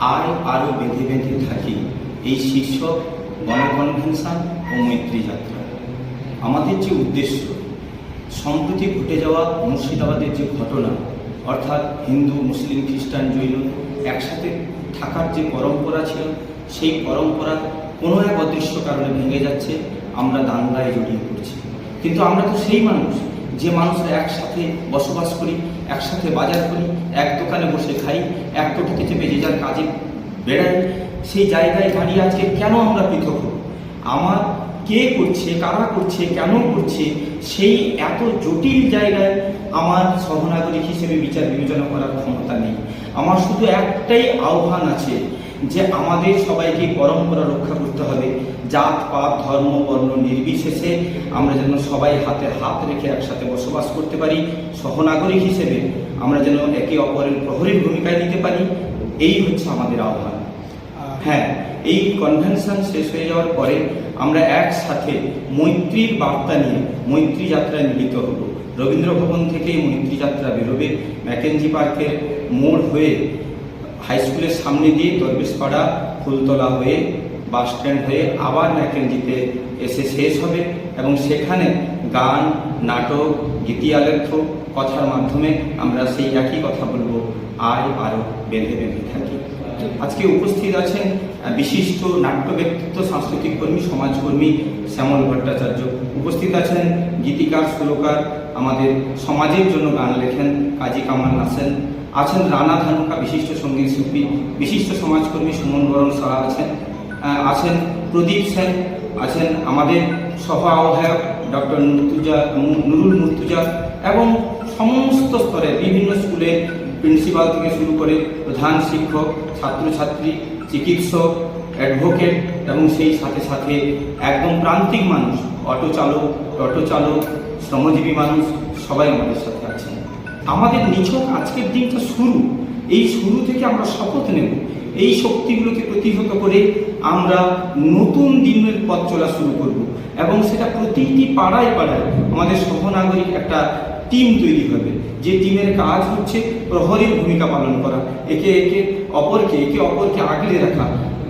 আয় আরও বেঁধে বেঁধে থাকি। এই শীর্ষক গণকনভেনশন ও মৈত্রী যাত্রা। আমাদের যে উদ্দেশ্য, সম্প্রতি ঘটে যাওয়া মুর্শিদাবাদের যে ঘটনা, অর্থাৎ হিন্দু, মুসলিম, খ্রিস্টান, জৈন একসাথে থাকার যে পরম্পরা ছিল, সেই পরম্পরা কোনো এক অদৃশ্য কারণে ভেঙে যাচ্ছে, আমরা দাঙ্গায় জড়িয়ে পড়ছি। কিন্তু আমরা তো সেই মানুষ যে মানুষরা একসাথে বসবাস করি, একসাথে বাজার করি, এক দোকানে বসে খাই, এক কোটিতে চেপে যে যার কাজে বেড়াই, সেই জায়গায় দাঁড়িয়ে আজকে কেন আমরা পৃথক হব? আমার কে করছে, কারা করছে, কেন করছে, সেই এত জটিল জায়গায় আমার সহনাগরিক হিসেবে বিচার বিবেচনা করার ক্ষমতা নেই। আমার শুধু একটাই আহ্বান আছে যে আমাদের সবাইকে পরম্পরা রক্ষা করতে হবে জাত পাত ধর্ম বর্ণ নির্বিশেষে আমরা যেন সবাই হাতে হাত রেখে একসাথে বসবাস করতে পারি সহনাগরিক হিসেবে আমরা যেন একে অপরের প্রহরীর ভূমিকায় নিতে পারি এই হচ্ছে আমাদের আহ্বান। হ্যাঁ এই কনভেনশন শেষ হয়ে যাওয়ার পরে আমরা একসাথে মৈত্রীর বার্তা নিয়ে মৈত্রী যাত্রায় মিলিত হব। রবীন্দ্র ভবন থেকে মৈত্রী যাত্রা বেরোবে। ম্যাকেনজি পার্কের মোড় হয়ে হাই স্কুলের সামনে দিয়ে দরবেশপাড়া ফুলতলা হয়ে বাস স্ট্যান্ড হয়ে আবার ম্যাকেনজিতে এসে শেষ হবে এবং সেখানে গান, নাটক গীতি আলেখ্য কথার মাধ্যমে আমরা সেই একই কথা বলব, আয় আরও বেঁধে বেঁধে থাকি। আজকে উপস্থিত আছেন বিশিষ্ট নাট্য ব্যক্তিত্ব, সাংস্কৃতিক কর্মী, সমাজকর্মী শ্যামল ভট্টাচার্য। উপস্থিত আছেন গীতিকার, সুরকার, আমাদের সমাজের জন্য গান লেখেন কাজী কামাল নাসেন আছেন রানা ধানুকা, বিশিষ্ট সংগীত শিল্পী, বিশিষ্ট সমাজকর্মী সুমন বরণ সাহা আছেন। আছেন প্রদীপ সেন, আছেন আমাদের সহ আহ্বায়ক ডক্টর মুর্তুজা নুরুল মুর্তুজা এবং সমস্ত স্তরে বিভিন্ন স্কুলে প্রিন্সিপাল থেকে শুরু করে প্রধান শিক্ষক, ছাত্রছাত্রী, চিকিৎসক, অ্যাডভোকেট এবং সেই সাথে সাথে একদম প্রান্তিক মানুষ, অটো চালক, টোটো চালক, শ্রমজীবী মানুষ সবাই আমাদের সাথে আছেন। আমাদের নিছক আজকের দিনটা শুরু। এই শুরু থেকে আমরা শপথ নেব এই শক্তিগুলোকে প্রতিহত করে আমরা নতুন দিনের পথ চলা শুরু করব। এবং সেটা প্রতিটি পাড়ায় পাড়ায় আমাদের সহনাগরিক একটা টিম তৈরি হবে। যে টিমের কাজ হচ্ছে প্রহরীর ভূমিকা পালন করা, একে একে অপরকে একে অপরকে আগলে রাখা,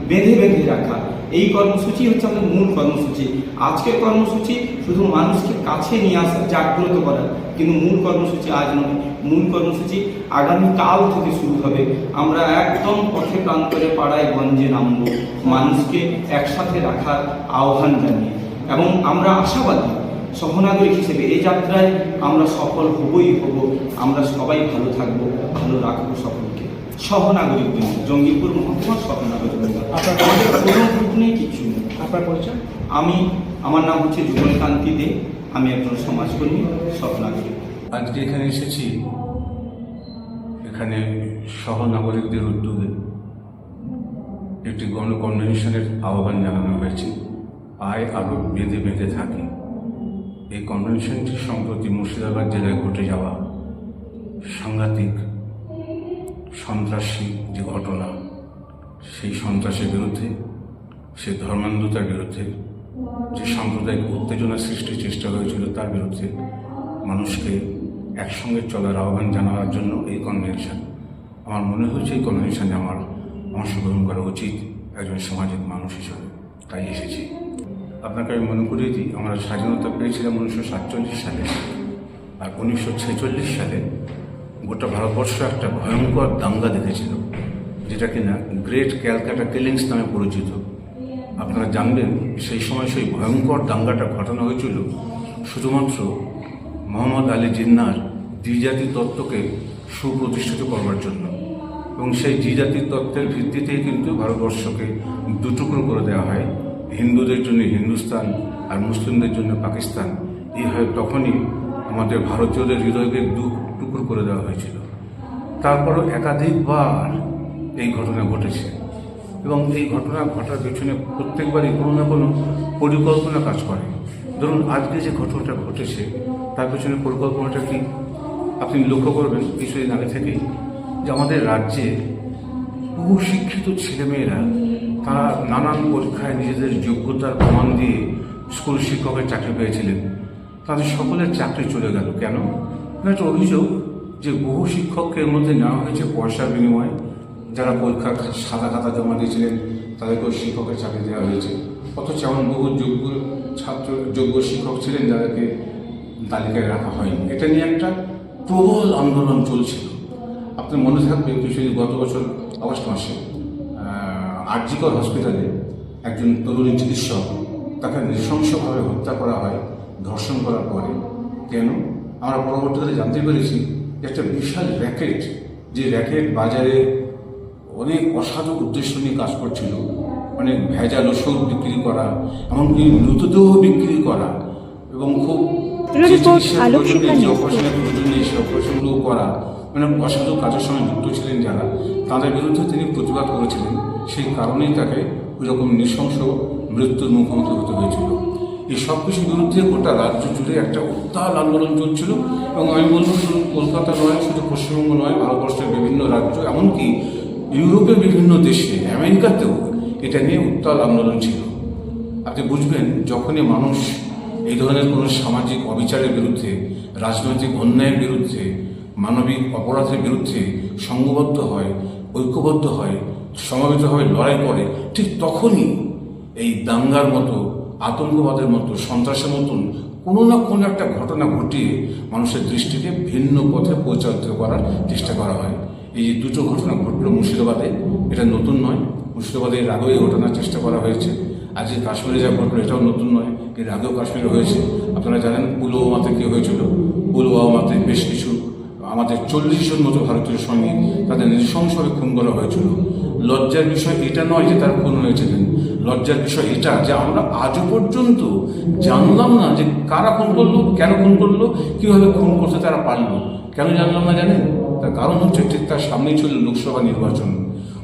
বেঁধে বেঁধে রাখা এই কর্মসূচি হচ্ছে আমাদের মূল কর্মসূচি। আজকের কর্মসূচি শুধু মানুষকে কাছে নিয়ে আসা, জাগ্রত করা, কিন্তু মূল কর্মসূচি আজ নয়। মূল কর্মসূচি আগামীকাল থেকে শুরু হবে। আমরা একদম পথে প্রান্তরে পাড়ায় গঞ্জে নামবো, মানুষকে একসাথে রাখার আহ্বান জানিয়ে। এবং আমরা আশাবাদী, সহনাগরিক হিসেবে এই যাত্রায় আমরা সফল হবই হব। আমরা সবাই ভালো থাকব, ভালো রাখব সকলকে সহনাগরিক বৃন্দ জঙ্গিপুর মহকুমা সহনাগরিক বৃন্দ আপনার আমাদের কোনো গ্রুপ নেই কিছু। নেই আপনার পরিচয়? আমি আমার নাম হচ্ছে যুগলকান্তি দে আমি একজন সমাজকর্মী সহনাগরিক। আজকে এখানে এসেছি। এখানে সহনাগরিকদের উদ্যোগে একটি গণ কনভেনশনের আহ্বান জানানো হয়েছে। আয় আরও বেঁধে বেঁধে থাকে। এই কনভেনশনটি সম্প্রতি মুর্শিদাবাদ জেলায় ঘটে যাওয়া সাংঘাতিক সন্ত্রাসী যে ঘটনা, সেই সন্ত্রাসের বিরুদ্ধে সেই ধর্মান্ধতার বিরুদ্ধে, যে সাম্প্রদায়িক উত্তেজনা সৃষ্টির চেষ্টা হয়েছিল তার বিরুদ্ধে মানুষকে একসঙ্গে চলার আহ্বান জানানোর জন্য এই কনভেনশন আমার মনে হয়েছে এই কনভেনশনে আমার অংশগ্রহণ করা উচিত একজন সামাজিক মানুষ হিসেবে। তাই এসেছি। আপনাকে আমি মনে করিয়ে দিই, আমরা স্বাধীনতা পেয়েছিলাম উনিশশো সাতচল্লিশ সালে আর উনিশশো ছেচল্লিশ সালে গোটা ভারতবর্ষ একটা ভয়ঙ্কর দাঙ্গা দেখেছিল, যেটা কিনা গ্রেট ক্যালকাটা কিলিংস নামে পরিচিত। আপনারা জানবেন, সেই সময় সেই ভয়ঙ্কর দাঙ্গাটা ঘটানো হয়েছিল শুধুমাত্র মোহাম্মদ আলী জিন্নার দ্বিজাতি তত্ত্বকে সুপ্রতিষ্ঠিত করবার জন্য। এবং সেই দ্বিজাতি তত্ত্বের ভিত্তিতেই কিন্তু ভারতবর্ষকে দুটুকরো করে দেওয়া হয়। হিন্দুদের জন্য হিন্দুস্তান আর মুসলিমদের জন্য পাকিস্তান। এইভাবে তখনই আমাদের ভারতীয়দের হৃদয়কে দু টুকরো করে দেওয়া হয়েছিল। তারপরও একাধিকবার এই ঘটনা ঘটেছে এবং এই ঘটনা ঘটার পেছনে প্রত্যেকবারই কোনো না কোনো পরিকল্পনা কাজ করে। ধরুন, আজকে যে ঘটনাটা ঘটেছে, তার পেছনে পরিকল্পনাটা কি? আপনি লক্ষ্য করবেন কিছুদিন আগে থেকেই যে আমাদের রাজ্যে বহু শিক্ষিত ছেলেমেয়েরা, তারা নানান পরীক্ষায় নিজেদের যোগ্যতার প্রমাণ দিয়ে স্কুল শিক্ষকের চাকরি পেয়েছিলেন। তাদের সকলের চাকরি চলে গেল। কেন? একটা অভিযোগ যে বহু শিক্ষককে মধ্যে নেওয়া হয়েছে পয়সার বিনিময়ে, যারা পরীক্ষার সাদা খাতা জমা দিয়েছিলেন, তাদেরকেও শিক্ষকের চাকরি দেওয়া হয়েছে। অথচ এমন বহু যোগ্য ছাত্র, যোগ্য শিক্ষক ছিলেন যাদেরকে তালিকায় রাখা হয়নি। এটা নিয়ে একটা প্রবল আন্দোলন চলছিল। আপনার মনে থাকবে কিছুদিন গত বছর আগস্ট মাসে আরজিকর হসপিটালে একজন তরুণী চিকিৎসক তাকে নৃশংসভাবে হত্যা করা হয়, ধর্ষণ করার পরে। কেন? আমরা পরবর্তীকালে জানতে পেরেছি একটা বিশাল র্যাকেট যে র্যাকেট বাজারে অনেক অসাধু উদ্দেশ্য নিয়ে কাজ করছিল। অনেক ভেজাল ওষুধ বিক্রি করা এমনকি মৃতদেহ বিক্রি করা এবং খুব অপারেশনগুলো করা মানে অসাধু কাজের সঙ্গে যুক্ত ছিলেন যারা তাদের বিরুদ্ধে তিনি প্রতিবাদ করেছিলেন। সেই কারণেই তাকে ওইরকম নৃশংস মৃত্যুর মুখোমুখি হতে হয়েছিল। এই সব কিছুর বিরুদ্ধে গোটা রাজ্য জুড়ে একটা উত্তাল আন্দোলন চলছিল এবং আমি বলব শুধু কলকাতা নয়, শুধু পশ্চিমবঙ্গ নয়, ভারতবর্ষের বিভিন্ন রাজ্য, এমনকি ইউরোপের বিভিন্ন দেশে, আমেরিকাতেও এটা নিয়ে উত্তাল আন্দোলন ছিল। আপনি বুঝবেন, যখনই মানুষ এই ধরনের কোনো সামাজিক অবিচারের বিরুদ্ধে, রাজনৈতিক অন্যায়ের বিরুদ্ধে, মানবিক অপরাধের বিরুদ্ধে সংঘবদ্ধ হয়, ঐক্যবদ্ধ হয় সমাবেতভাবে লড়াই করে, ঠিক তখনই এই দাঙ্গার মতো আতঙ্কবাদের মতো, সন্ত্রাসের মতন কোনো না কোনো একটা ঘটনা ঘটিয়ে মানুষের দৃষ্টিকে ভিন্ন পথে পরিচালিত করার চেষ্টা করা হয়। এই যে দুটো ঘটনা ঘটলো মুর্শিদাবাদে, এটা নতুন নয়। মুর্শিদাবাদে এর আগেও এই ঘটনার চেষ্টা করা হয়েছে। আজকে কাশ্মীরে যা ঘটলো, এটাও নতুন নয়। এর আগেও কাশ্মীরে হয়েছে। আপনারা জানেন পুলওয়ামাতে কী হয়েছিল? পুলওয়ামাতে বেশ কিছু, আমাদের চল্লিশ জন মতো ভারতীয় সৈনিক তাদের নৃশংসভাবে খুন করা হয়েছিল। লজ্জার বিষয়, এটা নয় যে তার খুন হয়েছিলেন লজ্জার বিষয় এটা যে আমরা আজও পর্যন্ত জানলাম না যে কারা খুন করল, কেন খুন করল, কীভাবে খুন করতে তারা পারল। কেন জানলাম না জানেন? তার কারণ হচ্ছে ঠিক তার সামনেই ছিল লোকসভা নির্বাচন।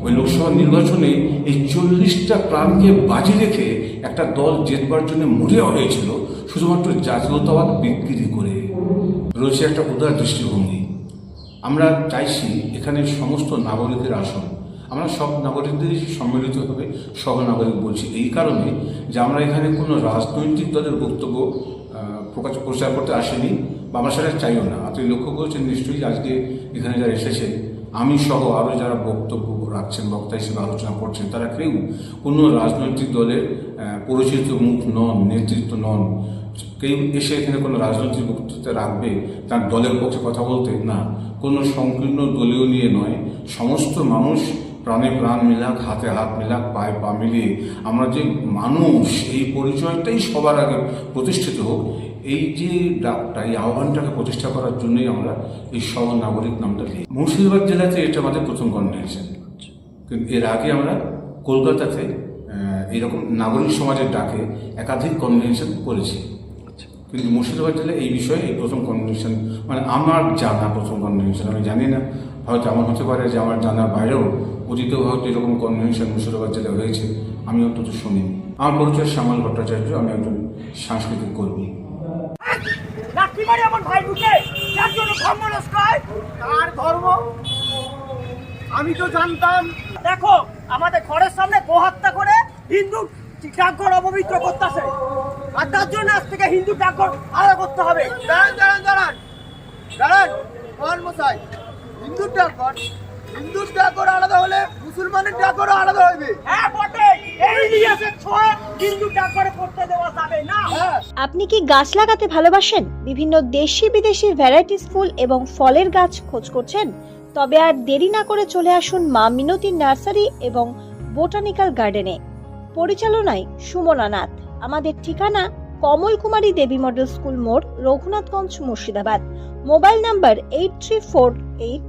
ওই লোকসভা নির্বাচনে এই চল্লিশটা প্রাণকে বাজি রেখে একটা দল জেতবার জন্য মরিয়া হয়েছিল, শুধুমাত্র জাতীয়তাবাদ বিক্রি করে। রয়েছে একটা উদার দৃষ্টিভঙ্গি। আমরা চাইছি এখানে সমস্ত নাগরিকের আসন আমরা সব নাগরিকদেরই সম্মিলিতভাবে সহ নাগরিক বলছি। এই কারণে যে আমরা এখানে কোনো রাজনৈতিক দলের বক্তব্য প্রকাশ, প্রচার করতে আসেনি বা আমরা সেটা চাইও না। আপনি লক্ষ্য করেছেন নিশ্চয়ই আজকে এখানে যারা এসেছে আমি সহ আরও যারা বক্তব্য রাখছেন, বক্তা হিসেবে আলোচনা করছেন, তারা কেউ কোনো রাজনৈতিক দলের পরিচিত মুখ নন, নেতৃত্ব নন। কেউ এসে এখানে কোনো রাজনৈতিক বক্তৃতা রাখবে, তার দলের পক্ষে কথা বলতে? না। কোনো সংকীর্ণ দলীয় নিয়ে নয়। সমস্ত মানুষ প্রাণে প্রাণ মিলাক হাতে হাত মিলাক পায়ে পা মিলিয়ে আমরা যে মানুষ এই পরিচয়টাই সবার আগে প্রতিষ্ঠিত হোক। এই যে ডাকটা এই আহ্বানটাকে প্রতিষ্ঠা করার জন্যই আমরা এই সহ নাগরিক নামটা দিই মুর্শিদাবাদ জেলাতে এটা আমাদের প্রথম কনভেনশন। কিন্তু এর আগে আমরা কলকাতাতে এরকম নাগরিক সমাজের ডাকে একাধিক কনভেনশন করেছি। কিন্তু মুর্শিদাবাদ জেলায় এই বিষয়ে এই প্রথম কনভেনশন মানে আমার জানা প্রথম কনভেনশন আমি জানি না। হয়তো এমন হতে পারে যে আমার জানার বাইরেও অতীতেও হয়তো এরকম কনভেনশন মুর্শিদাবাদ জেলায় হয়েছে আমি অন্তত শুনিনি। আমার পরিচয় শ্যামল ভট্টাচার্য আমি একজন সাংস্কৃতিক কর্মী। আমার ভাই বুকে যার জন্য ধর্ম নষ্ট হয়। তার ধর্ম? আমি তো জানতাম। দেখো আমাদের ঘরের সামনে গোহত্যা করে হিন্দু ডাকঘর অপবিত্র করতেছে। আর তার জন্য আজ থেকে হিন্দু ডাকঘর আলাদা করতে হবে। দাঁড়ান দাঁড়ান দাঁড়ান। দাঁড়ান মশাই হিন্দুর ডাকঘর হিন্দুর ডাকঘর আলাদা হলে মুসলমানের ডাকঘরও আলাদা হইবে। হ্যাঁ বটে। এই ইতিহাসের ছোঁয়া হিন্দু ডাকঘরে করতে দেওয়া যাবে না। হ্যাঁ। আপনি কি গাছ লাগাতে ভালোবাসেন? বিভিন্ন দেশি বিদেশি ভ্যারাইটিস ফুল এবং ফলের গাছ খোঁজ করছেন? তবে আর দেরি না করে চলে আসুন মা মিনতি নার্সারি এবং বোটানিক্যাল গার্ডেনে। পরিচালনায় সুমনা নাথ। আমাদের ঠিকানা কমল কুমারী দেবী মডেল স্কুল মোড় Raghunathganj Murshidabad. Mobile number eight three four eight